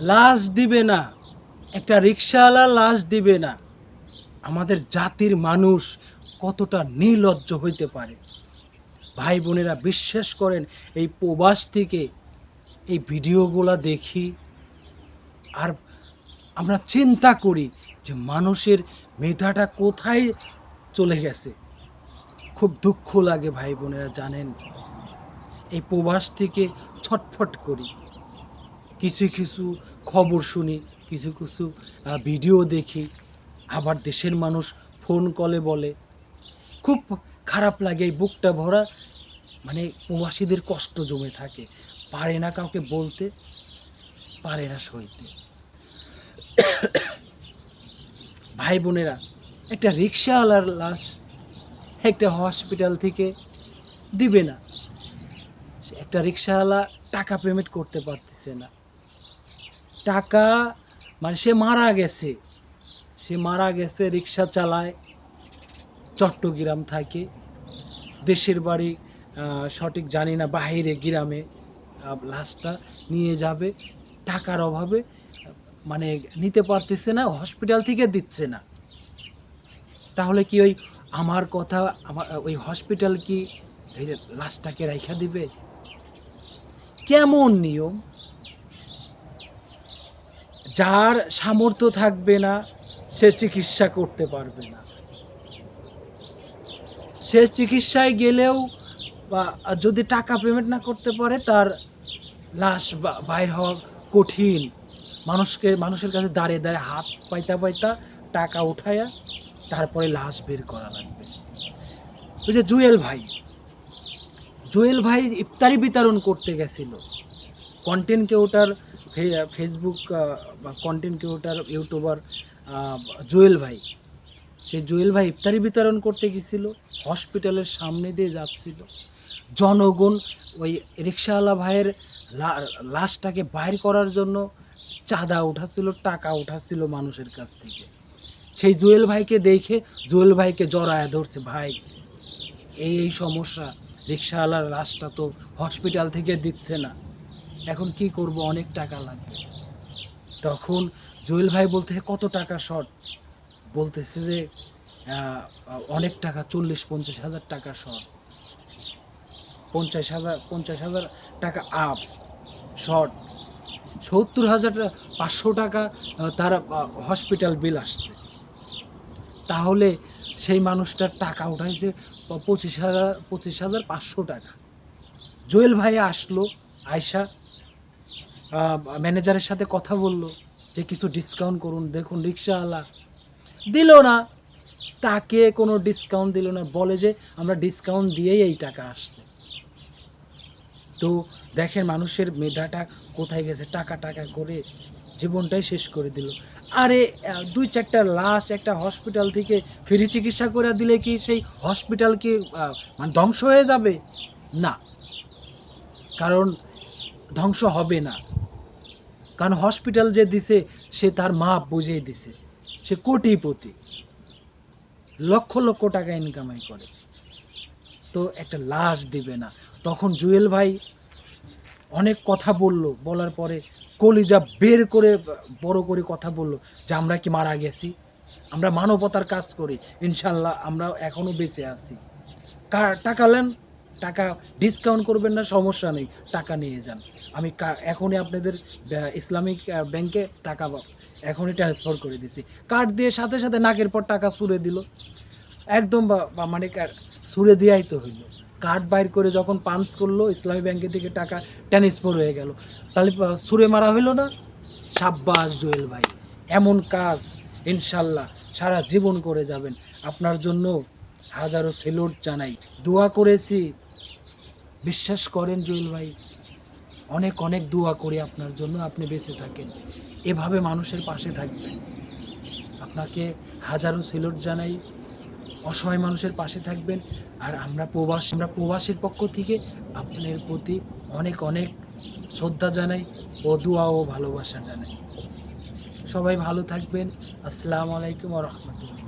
লাশ দিবে না। একটা রিক্সাওয়ালা লাশ দিবে না। আমাদের জাতির মানুষ কতটা নির্লজ্জ হইতে পারে। ভাই বোনেরা বিশ্বাস করেন, এই প্রবাস থেকে এই ভিডিওগুলো দেখি। আর আমরা চিন্তা করি যে মানুষের মেধাটা কোথায় চলে গেছে। খুব দুঃখ লাগে ভাই বোনেরা জানেন। এই প্রবাস থেকে ছটফট করি। কিছু কিছু খবর শুনি, কিছু কিছু ভিডিও দেখি। আবার দেশের মানুষ ফোন কলে বলে। খুব খারাপ লাগে এই বুকটা ভরা। মানে প্রবাসীদের কষ্ট জমে থাকে। পারে না কাউকে বলতে, পারে না সইতে। ভাই বোনেরা, একটা রিক্সাওয়ালার লাশ একটা হসপিটাল থেকে দিবে না। একটা রিক্সাওয়ালা টাকা পেমেন্ট করতে পারতেছে না। টাকা মানে সে মারা গেছে। সে মারা গেছে, রিক্সা চালায়, চট্টগ্রাম থাকে। দেশের বাড়ি সঠিক জানি না বাইরে গ্রামে লাশটা নিয়ে যাবে। টাকার অভাবে মানে নিতে পারতেছে না হসপিটাল থেকে দিচ্ছে না। তাহলে কি ওই আমার কথা, আমার, ওই হসপিটাল কি লাশটাকে রাইখা দিবে? কেমন নিয়ম? যার সামর্থ্য থাকবে না, সে চিকিৎসা করতে পারবে না। সে চিকিৎসায় গেলেও বা যদি টাকা পেমেন্ট না করতে পারে, তার লাশ বাইর হওয়া কঠিন। মানুষকে, মানুষের কাছে দাঁড়িয়ে দাঁড়িয়ে হাত পাইতা পাইতা টাকা উঠায়া তারপরে লাশ বের করা লাগবে। ওই যে জুয়েল ভাই জুয়েল ভাই ইফতারি বিতরণ করতে গেছিল। Content creator Facebook content creator YouTuber Jewel ভাই। সেই জুয়েল ভাই ইফতারি বিতরণ করতে গেছিল হসপিটালের সামনে দিয়ে যাচ্ছিল। জনগণ ওই রিক্সাওয়ালা ভাইয়ের লাশটাকে বাইর করার জন্য চাঁদা উঠাচ্ছিল, টাকা উঠাচ্ছিল মানুষের কাছ থেকে। সেই জুয়েল ভাইকে দেখে, জুয়েল ভাইকে জড়ায় ধরছে, ভাই, এই এই সমস্যা, রিক্সাওয়ালার লাশটা তো হসপিটাল থেকে দিচ্ছে না। এখন কি করব? অনেক টাকা লাগবে। তখন জুয়েল ভাই বলতে কত টাকা শর্ট? বলতেছে যে অনেক টাকা, চল্লিশ, পঞ্চাশ হাজার টাকা শর্ট। পঞ্চাশ হাজার পঞ্চাশ হাজার টাকা আপ শর্ট। সত্তর হাজার পাঁচশো টাকা তার হসপিটাল বিল আসছে। তাহলে সেই মানুষটার টাকা উঠাইছে পঁচিশ হাজার পঁচিশ হাজার পাঁচশো টাকা। জুয়েল ভাই আসলো আয়সা ম্যানেজারের সাথে কথা বলল, যে কিছু ডিসকাউন্ট করুন, দেখুন রিক্সাওয়ালা। দিল না। তাকে কোনো ডিসকাউন্ট দিল না। বলে যে, আমরা ডিসকাউন্ট দিয়েই এই টাকা আসছে। তো দেখেন মানুষের মেধাটা কোথায় গেছে, টাকা টাকা করে জীবনটাই শেষ করে দিল। আরে দুই চারটা লাশ একটা হসপিটাল থেকে ফ্রি চিকিৎসা করে দিলে কি সেই হসপিটাল কি মানে ধ্বংস হয়ে যাবে? না। কারণ ধ্বংস হবে না। কারণ হসপিটাল যে দিছে, সে তার মাপ বুঝিয়ে দিছে। সে কোটিপতি। লক্ষ লক্ষ টাকা ইনকামাই করে। তো একটা লাশ দিবে না। তখন জুয়েল ভাই অনেক কথা বলল। বলার পরে কলিজা বের করে বড় করে কথা বলল যে, আমরা কি মারা গেছি? আমরা মানবতার কাজ করি। ইনশাল্লাহ আমরা এখনও বেঁচে আছি। কার টাকা নেন। টাকা ডিসকাউন্ট করবেন না, সমস্যা নেই, টাকা নিয়ে যান। আমি এখনই আপনাদের ইসলামিক ব্যাংকে টাকা এখনই ট্রান্সফার করে দিছি। কার্ড দিয়ে সাথে সাথে নাকের পর টাকা সুরে দিল। একদম মানে সুরে দেওয়াই তো হইল। কার্ড বাইর করে যখন পাঞ্চ করল, ইসলামী ব্যাংকের থেকে টাকা ট্রান্সফার হয়ে গেল। তাহলে সুরে মারা হইল না? সাব্বাস জুয়েল ভাই, এমন কাজ, ইনশাল্লাহ, সারা জীবন করে যাবেন। আপনার জন্য হাজারো সেলুট জানাই। দোয়া করেছি বিশ্বাস করেন জুয়েল ভাই, অনেক অনেক দোয়া করি আপনার জন্য, আপনি বেঁচে থাকেন। এভাবে মানুষের পাশে থাকবেন। আপনাকে হাজারো সেলুট জানাই, অসহায় মানুষের পাশে থাকবেন, আর আমরা প্রবাস, আমরা প্রবাসীর পক্ষ থেকে আপনার প্রতি অনেক অনেক শ্রদ্ধা জানাই ও দোয়া ও ভালোবাসা জানাই। সবাই ভালো থাকবেন। আসসালামু আলাইকুম রহমতুল্লাহ।